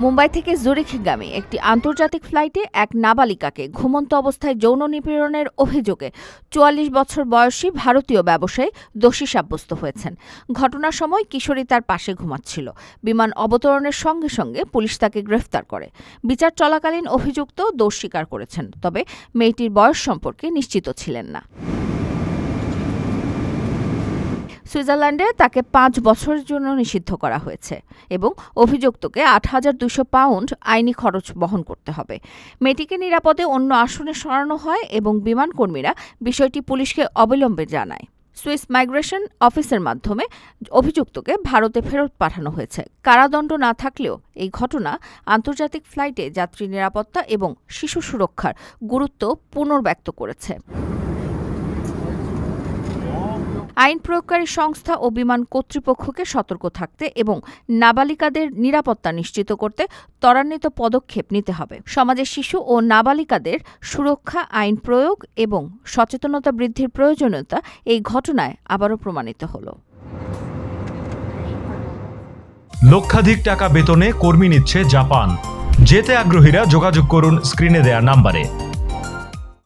মুম্বাই থেকে জুরিখগামী একটি আন্তর্জাতিক ফ্লাইটে এক নাবালিকাকে ঘুমন্ত অবস্থায় যৌন নিপীড়নের অভিযোগে চুয়াল্লিশ বছর বয়সী ভারতীয় ব্যবসায়ী দোষী সাব্যস্ত হয়েছেন। ঘটনার সময় কিশোরী তার পাশে ঘুমাচ্ছিল। বিমান অবতরণের সঙ্গে সঙ্গে পুলিশ তাকে গ্রেফতার করে। বিচার চলাকালীন অভিযুক্ত দোষ স্বীকার করেছেন, তবে মেয়েটির বয়স সম্পর্কে নিশ্চিত ছিলেন না। সুইজারল্যান্ডে তাকে পাঁচ বছরের জন্য নিষিদ্ধ করা হয়েছে এবং অভিযুক্তকে আট হাজার দুশো পাউন্ড আইনি খরচ বহন করতে হবে। মেয়েটিকে নিরাপদে অন্য আসনে সরানো হয় এবং বিমান কর্মীরা বিষয়টি পুলিশকে অবিলম্বে জানায়। সুইস মাইগ্রেশন অফিসের মাধ্যমে অভিযুক্তকে ভারতে ফেরত পাঠানো হয়েছে। কারাদণ্ড না থাকলেও এই ঘটনা আন্তর্জাতিক ফ্লাইটে যাত্রী নিরাপত্তা এবং শিশু সুরক্ষার গুরুত্ব পুনর্ব্যক্ত করেছে। আইন প্রয়োগকারী সংস্থা ও বিমান কর্তৃপক্ষকে সতর্ক থাকতে এবং নাবালিকাদের নিরাপত্তা নিশ্চিত করতে ত্বরান্বিত পদক্ষেপ নিতে হবে। সমাজে শিশু ও নাবালিকাদের সুরক্ষা, আইন প্রয়োগ এবং সচেতনতা বৃদ্ধির প্রয়োজনীয়তা এই ঘটনায় আবারও প্রমাণিত হলো। লক্ষাধিক টাকা বেতনে কর্মী নিচ্ছে জাপান। যেতে আগ্রহীরা যোগাযোগ করুন স্ক্রিনে দেয়া নাম্বারে।